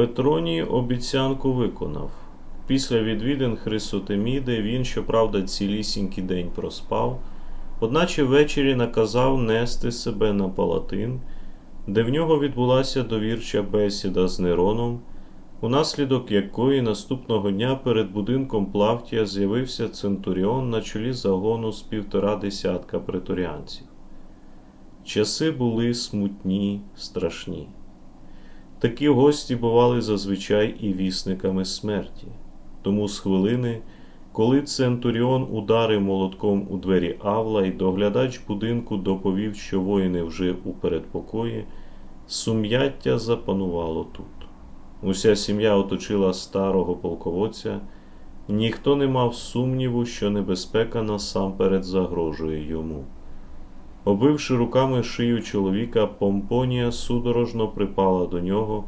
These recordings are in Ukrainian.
Петроній обіцянку виконав. Після відвідин Хрисотеміди він, щоправда, цілісінький день проспав, одначе ввечері наказав нести себе на палатин, де в нього відбулася довірча бесіда з Нероном, унаслідок якої наступного дня перед будинком Плавтія з'явився центуріон на чолі загону з півтора десятка преторіанців. Часи були смутні, страшні. Такі гості бували зазвичай і вісниками смерті. Тому з хвилини, коли Центуріон ударив молотком у двері Авла і доглядач будинку доповів, що воїни вже у передпокої, сум'яття запанувало тут. Уся сім'я оточила старого полководця, ніхто не мав сумніву, що небезпека насамперед загрожує йому. Обивши руками шию чоловіка, Помпонія судорожно припала до нього,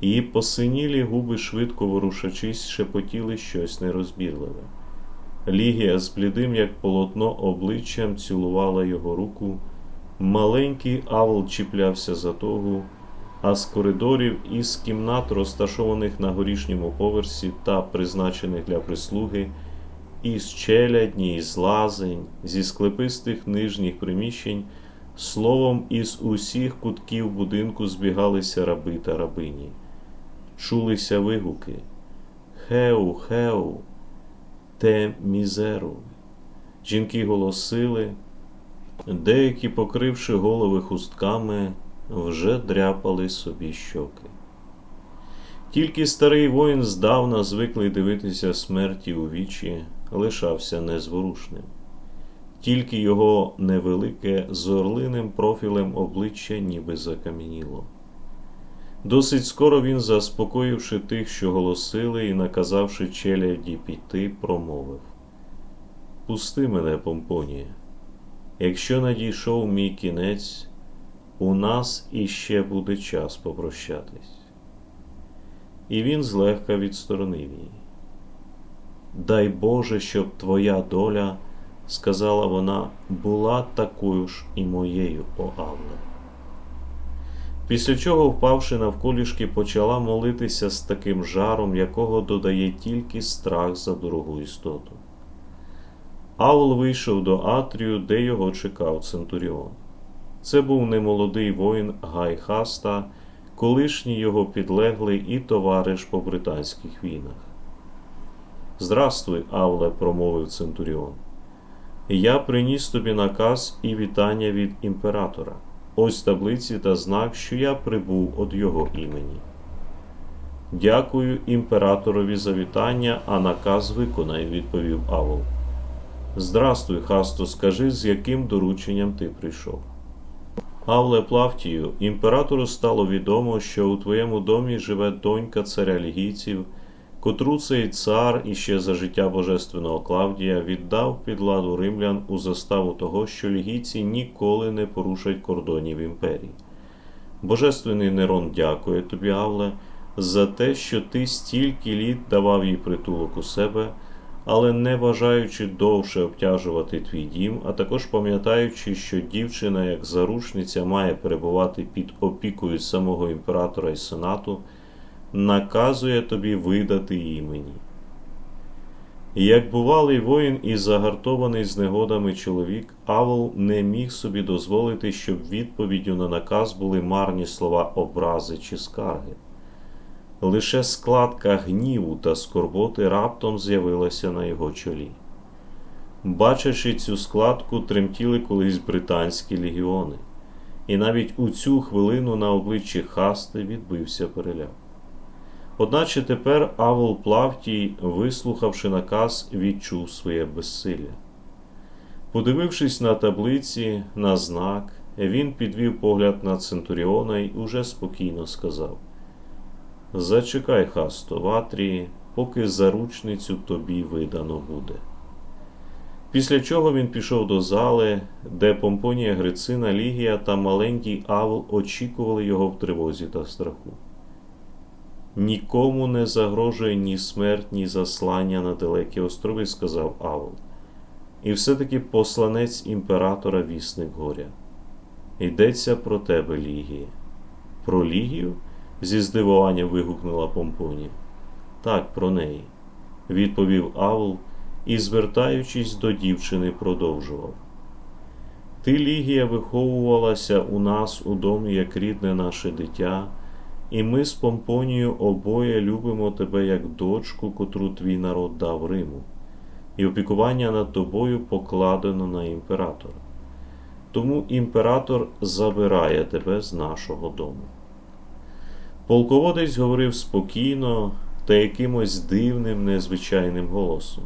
її посинілі губи, швидко ворушачись, шепотіли щось нерозбірливе. Лігія з блідим, як полотно, обличчям цілувала його руку, маленький авл чіплявся за тогу, а з коридорів і з кімнат, розташованих на горішньому поверсі та призначених для прислуги, із челядні, із лазень, зі склепистих нижніх приміщень, словом, із усіх кутків будинку збігалися раби та рабині. Чулися вигуки Хеу, хеу, те мізеру. Жінки голосили, деякі, покривши голови хустками, вже дряпали собі щоки. Тільки старий воїн здавна звиклий дивитися смерті у вічі, лишався незворушним. Тільки його невелике з орлиним профілем обличчя ніби закам'яніло. Досить скоро він, заспокоївши тих, що голосили, і наказавши челяді піти, промовив Пусти мене, Помпонія. Якщо надійшов мій кінець, у нас іще буде час попрощатись. І він злегка відсторонив її. Дай Боже, щоб твоя доля, сказала вона, була такою ж і моєю, о Авле. Після чого, впавши навколішки, почала молитися з таким жаром, якого додає тільки страх за дорогу істоту. Аул вийшов до Атрію, де його чекав Центуріон. Це був немолодий воїн Гай Хаста, колишній його підлеглий і товариш по британських війнах. Здрастуй, Авле, промовив Центуріон. Я приніс тобі наказ і вітання від імператора. Ось таблиці та знак, що я прибув від його імені. Дякую імператорові за вітання, а наказ виконай, відповів Авол. Здрастуй, Хасто, скажи, з яким дорученням ти прийшов. Авле Плавтію, імператору стало відомо, що у твоєму домі живе донька царя лігійців, котру цей цар іще за життя божественного Клавдія віддав під ладу римлян у заставу того, що лігійці ніколи не порушать кордонів імперії. Божественний Нерон дякує тобі, Авле, за те, що ти стільки літ давав їй притулок у себе, але не бажаючи довше обтяжувати твій дім, а також пам'ятаючи, що дівчина, як заручниця, має перебувати під опікою самого імператора і сенату, наказує тобі видати її мені. І Як бувалий воїн і загартований з негодами чоловік, Авол не міг собі дозволити, щоб відповіддю на наказ були марні слова образи чи скарги. Лише складка гніву та скорботи раптом з'явилася на його чолі. Бачачи цю складку, тремтіли колись британські легіони, і навіть у цю хвилину на обличчі Хасти відбився переляк. Одначе тепер Авол Плавтій, вислухавши наказ, відчув своє безсилля. Подивившись на таблиці, на знак, він підвів погляд на Центуріона і уже спокійно сказав: Зачекай, Хасто, в Атрії, поки заручницю тобі видано буде. Після чого він пішов до зали, де Помпонія Грицина, Лігія та маленький Авл очікували його в тривозі та страху. Нікому не загрожує ні смерть, ні заслання на далекі острови, сказав Авл. І все-таки посланець імператора вісник горя. Йдеться про тебе, Лігія. Про Лігію? зі здивуванням вигукнула Помпонія. Так, про неї, відповів Авл і, звертаючись до дівчини, продовжував. Ти, Лігія, виховувалася у нас у домі як рідне наше дитя, і ми з Помпонією обоє любимо тебе як дочку, котру твій народ дав Риму, і опікування над тобою покладено на імператора. Тому імператор забирає тебе з нашого дому. Полководець говорив спокійно та якимось дивним, незвичайним голосом.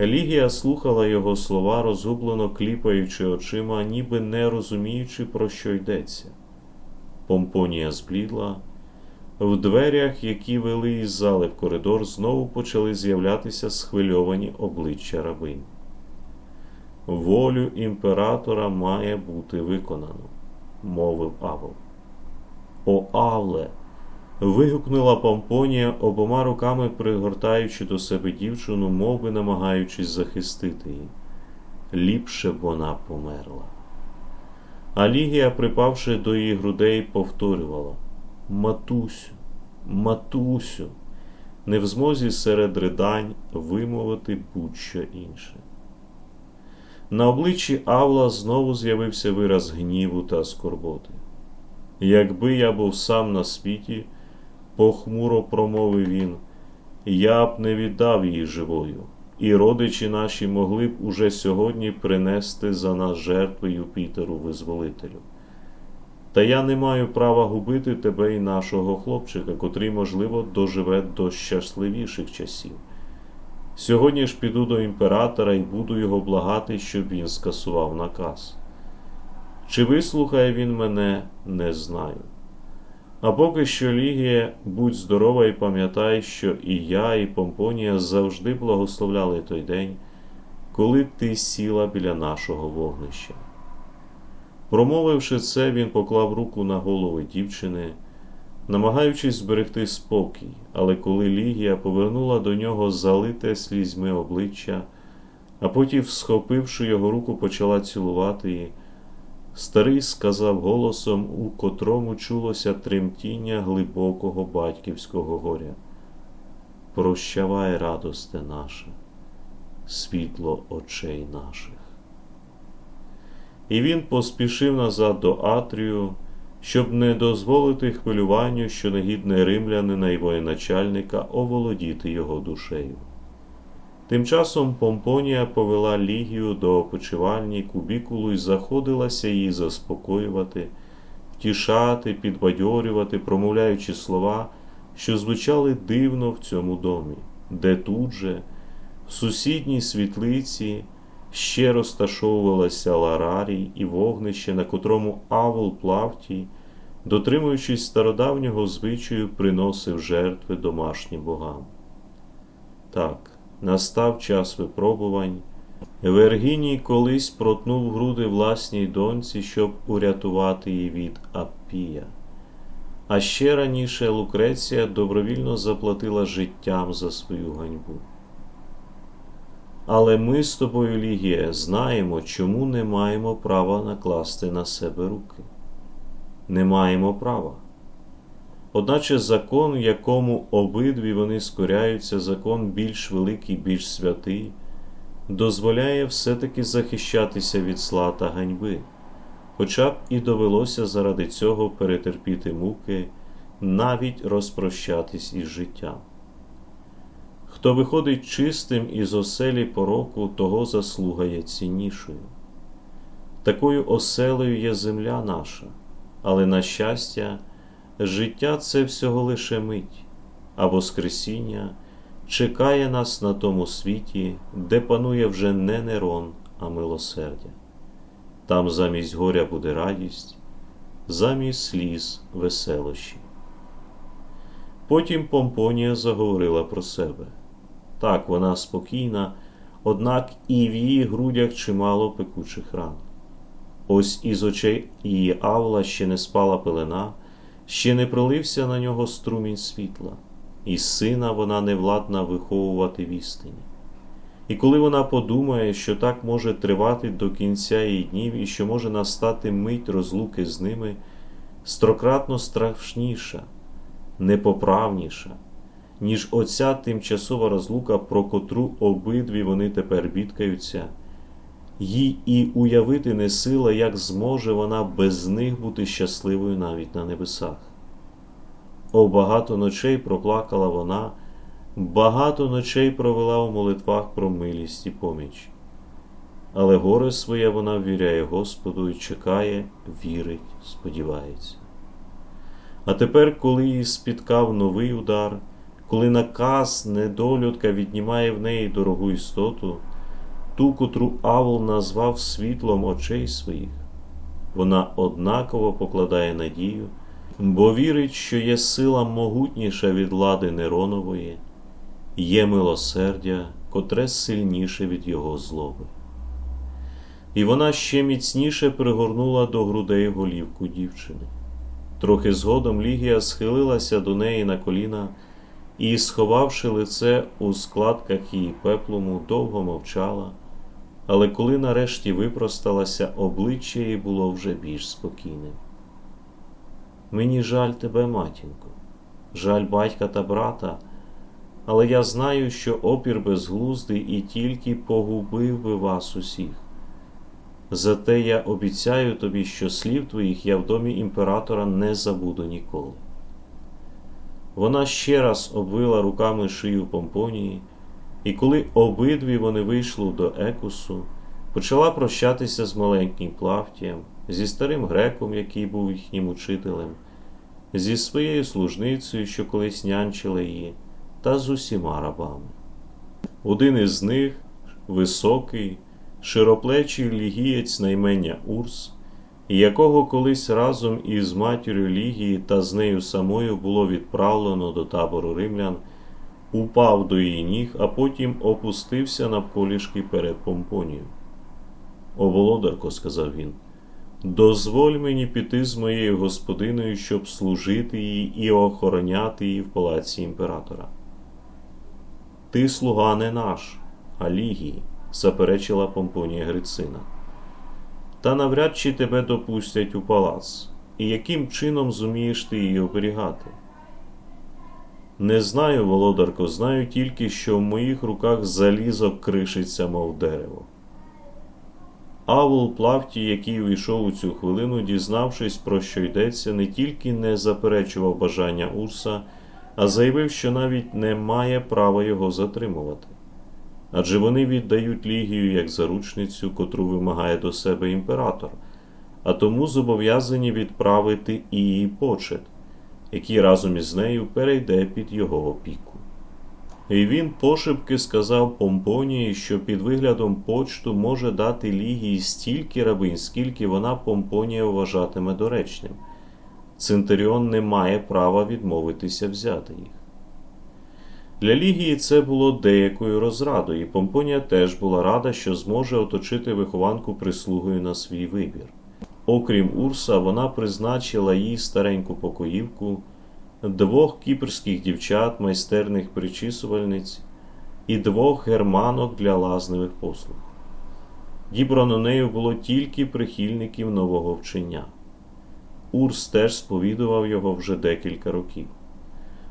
Елігія слухала його слова, розгублено кліпаючи очима, ніби не розуміючи, про що йдеться. Помпонія зблідла. В дверях, які вели із зали в коридор, знову почали з'являтися схвильовані обличчя рабинь. Волю імператора має бути виконано, мовив Авел. О, Авле! вигукнула Помпонія, обома руками пригортаючи до себе дівчину, мов би намагаючись захистити її. Ліпше б вона померла. А Лігія, припавши до її грудей, повторювала Матусю, матусю, не в змозі серед ридань вимовити будь-що інше. На обличчі Авла знову з'явився вираз гніву та скорботи. Якби я був сам на світі, похмуро промовив він, я б не віддав її живою, і родичі наші могли б уже сьогодні принести за нас жертви Юпітеру визволителю. Та я не маю права губити тебе і нашого хлопчика, котрий, можливо, доживе до щасливіших часів. Сьогодні ж піду до імператора і буду його благати, щоб він скасував наказ. Чи вислухає він мене, не знаю. А поки що, Лігія, будь здорова і пам'ятай, що і я, і Помпонія завжди благословляли той день, коли ти сіла біля нашого вогнища. Промовивши це, він поклав руку на голову дівчини, намагаючись зберегти спокій, але коли Лігія повернула до нього залите слізьми обличчя, а потім, схопивши його руку, почала цілувати її, старий сказав голосом, у котрому чулося тремтіння глибокого батьківського горя. Прощавай, радосте наше, світло очей наших. І він поспішив назад до Атрію, щоб не дозволити хвилюванню, що негідне римлянина і воєначальника оволодіти його душею. Тим часом Помпонія повела Лігію до опочивальні кубікулу і заходилася її заспокоювати, втішати, підбадьорювати, промовляючи слова, що звучали дивно в цьому домі, де тут же, в сусідній світлиці, ще розташовувалася ларарій і вогнище, на котрому Авол Плавтій, дотримуючись стародавнього звичаю, приносив жертви домашнім богам. Так, настав час випробувань. Вергіній колись протнув груди власній доньці, щоб урятувати її від Аппія. А ще раніше Лукреція добровільно заплатила життям за свою ганьбу. Але ми з тобою, Лігія, знаємо, чому не маємо права накласти на себе руки. Не маємо права. Одначе закон, якому обидві вони скоряються, закон більш великий, більш святий, дозволяє все-таки захищатися від сла та ганьби, хоча б і довелося заради цього перетерпіти муки, навіть розпрощатись із життям. Хто виходить чистим із оселі пороку, того заслуга є ціннішою. Такою оселею є земля наша, але, на щастя, життя це всього лише мить, а Воскресіння чекає нас на тому світі, де панує вже не Нерон, а милосердя. Там замість горя буде радість, замість сліз веселощі. Потім Помпонія заговорила про себе. Так, вона спокійна, однак і в її грудях чимало пекучих ран. Ось із очей її Авла ще не спала пелена, ще не пролився на нього струмінь світла, і сина вона не владна виховувати в істині. І коли вона подумає, що так може тривати до кінця її днів і що може настати мить розлуки з ними, стрократно страшніша непоправніша, ніж оця тимчасова розлука, про котру обидві вони тепер бідкаються, їй і уявити не сила, як зможе вона без них бути щасливою навіть на небесах. О, багато ночей проплакала вона, багато ночей провела у молитвах про милість і поміч. Але горе своє вона ввіряє Господу і чекає, вірить, сподівається. А тепер, коли її спіткав новий удар, коли наказ недолюдка віднімає в неї дорогу істоту, ту, котру Авл назвав світлом очей своїх, вона однаково покладає надію, бо вірить, що є сила могутніша від влади Неронової, є милосердя, котре сильніше від його злоби. І вона ще міцніше пригорнула до грудей голівку дівчини. Трохи згодом Лігія схилилася до неї на коліна і, сховавши лице у складках її пеплому, довго мовчала, але коли нарешті випросталася, обличчя її було вже більш спокійним. Мені жаль тебе, матінко, жаль батька та брата, але я знаю, що опір безглуздий і тільки погубив би вас усіх. Зате я обіцяю тобі, що слів твоїх я в домі імператора не забуду ніколи. Вона ще раз обвила руками шию Помпонії, і коли обидві вони вийшли до Екусу, почала прощатися з маленьким Плавтієм, зі старим греком, який був їхнім учителем, зі своєю служницею, що колись нянчила її, та з усіма рабами. Один із них, високий, широплечий лігієць на імення Урс, якого колись разом із матір'ю Лігії та з нею самою було відправлено до табору римлян, упав до її ніг, а потім опустився навколішки перед Помпонією. О, сказав він, дозволь мені піти з моєю господиною, щоб служити їй і охороняти її в палаці імператора. Ти слуга не наш, а Лігії заперечила Помпонія Грицина. Та навряд чи тебе допустять у палац, і яким чином зумієш ти її оберігати? Не знаю, володарко, знаю тільки, що в моїх руках залізо кришиться, мов дерево. Авул Плавті, який увійшов у цю хвилину, дізнавшись, про що йдеться, не тільки не заперечував бажання Урса, а заявив, що навіть не має права його затримувати адже вони віддають Лігію як заручницю, котру вимагає до себе імператор, а тому зобов'язані відправити її почет, який разом із нею перейде під його опіку. І він пошепки сказав Помпонії, що під виглядом почту може дати Лігії стільки рабинь, скільки вона Помпонія вважатиме доречним. Центуріон не має права відмовитися взяти їх. Для Лігії це було деякою розрадою, і Помпонія теж була рада, що зможе оточити вихованку прислугою на свій вибір. Окрім Урса, вона призначила їй стареньку покоївку, двох кіпрських дівчат, майстерних причісувальниць і двох германок для лазневих послуг. Дібрано нею було тільки прихильників нового вчення. Урс теж сповідував його вже декілька років.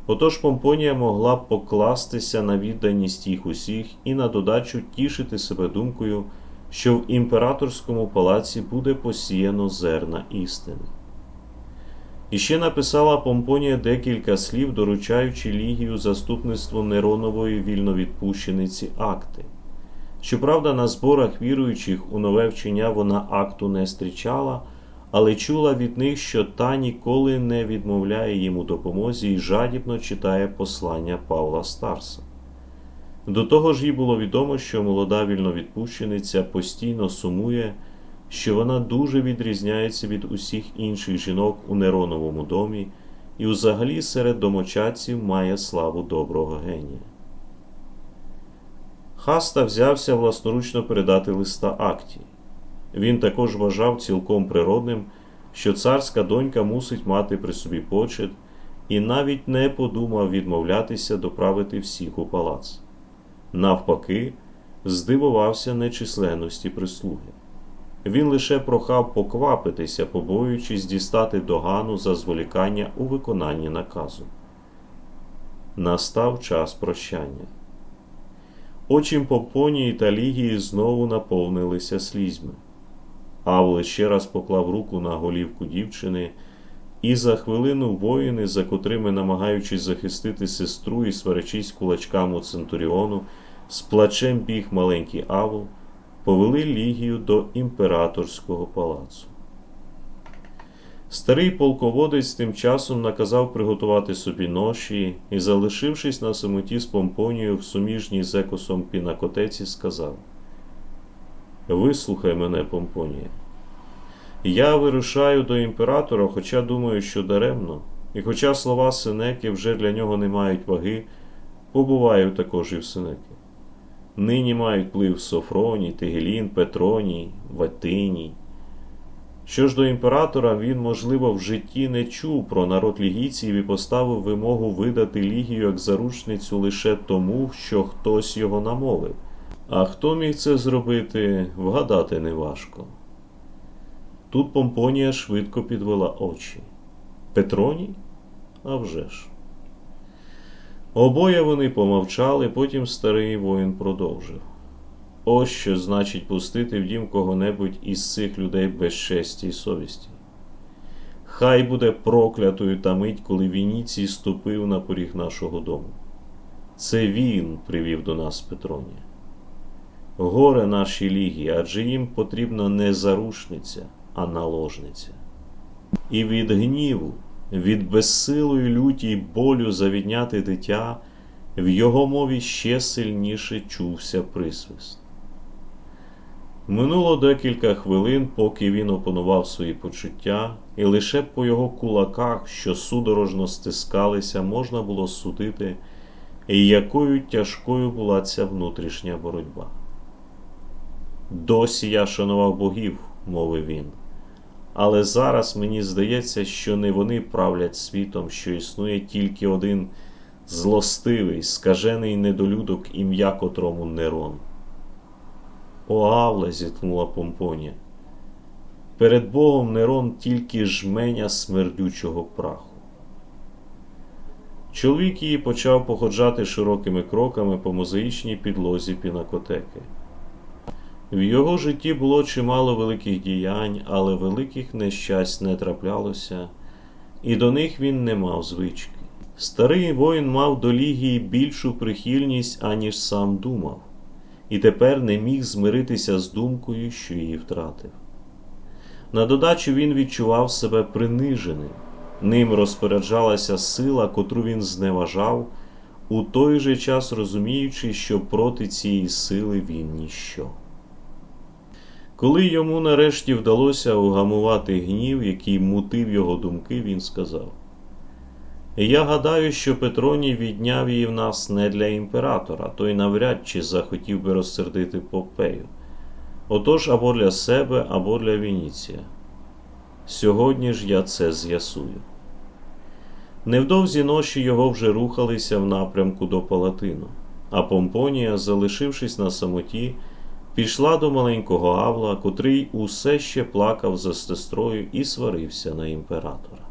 Отож Помпонія могла б покластися на відданість їх усіх і на додачу тішити себе думкою, що в імператорському палаці буде посіяно зерна істини. І ще написала Помпонія декілька слів, доручаючи Лігію заступництву Неронової вільновідпущениці акти. Щоправда, на зборах віруючих у нове вчення вона акту не зустрічала, але чула від них, що та ніколи не відмовляє їм у допомозі і жадібно читає послання Павла Старса. До того ж їй було відомо, що молода вільновідпущениця постійно сумує, що вона дуже відрізняється від усіх інших жінок у Нероновому домі і взагалі серед домочадців має славу доброго генія. Хаста взявся власноручно передати листа акті. Він також вважав цілком природним, що царська донька мусить мати при собі почет, і навіть не подумав відмовлятися доправити всіх у палац. Навпаки, здивувався нечисленності прислуги. Він лише прохав поквапитися, побоюючись дістати догану за зволікання у виконанні наказу. Настав час прощання. Очі Помпонії та Лігії знову наповнилися слізьми. Авле ще раз поклав руку на голівку дівчини, і за хвилину воїни, за котрими, намагаючись захистити сестру і сварячись кулачками у Центуріону, з плачем біг маленький Авл, повели Лігію до імператорського палацу. Старий полководець тим часом наказав приготувати собі ноші і, залишившись на самоті з Помпонією в суміжній з екосом пінакотеці, сказав: Вислухай мене, Помпонія. Я вирушаю до імператора, хоча думаю, що даремно, і хоча слова Сенеки вже для нього не мають ваги, побуваю також і в Сенеки. Нині мають плив Софроній, Тигелін, Петроній, Ватиній. Що ж до імператора, він, можливо, в житті не чув про народ лігійців і поставив вимогу видати лігію як заручницю лише тому, що хтось його намовив. А хто міг це зробити, вгадати неважко. Тут Помпонія швидко підвела очі. Петроній? А вже ж. Обоє вони помовчали, потім старий воїн продовжив. Ось що значить пустити в дім кого-небудь із цих людей без честі й совісті. Хай буде проклятою та мить, коли Вініцій ступив на поріг нашого дому. Це він привів до нас Петронія. Горе нашій лігі, адже їм потрібна не зарушниця, а наложниця. І від гніву, від безсилої люті й болю завідняти дитя, в його мові ще сильніше чувся присвист. Минуло декілька хвилин, поки він опанував свої почуття, і лише по його кулаках, що судорожно стискалися, можна було судити, якою тяжкою була ця внутрішня боротьба. Досі я шанував богів, мовив він, але зараз мені здається, що не вони правлять світом, що існує тільки один злостивий, скажений недолюдок, ім'я котрому Нерон. О, Авле, зітхнула Помпонія. Перед Богом Нерон тільки жменя смердючого праху. Чоловік її почав походжати широкими кроками по мозаїчній підлозі пінакотеки. В його житті було чимало великих діянь, але великих нещасть не траплялося, і до них він не мав звички. Старий воїн мав до лігії більшу прихильність, аніж сам думав, і тепер не міг змиритися з думкою, що її втратив. На додачу він відчував себе приниженим, ним розпоряджалася сила, котру він зневажав, у той же час розуміючи, що проти цієї сили він ніщо. Коли йому нарешті вдалося угамувати гнів, який мутив його думки, він сказав: Я гадаю, що Петроній відняв її в нас не для імператора, той навряд чи захотів би розсердити Попею. Отож або для себе, або для Вініція. Сьогодні ж я це з'ясую. Невдовзі ночі його вже рухалися в напрямку до Палатину, а Помпонія, залишившись на самоті, пішла до маленького Авла, котрий усе ще плакав за сестрою і сварився на імператора.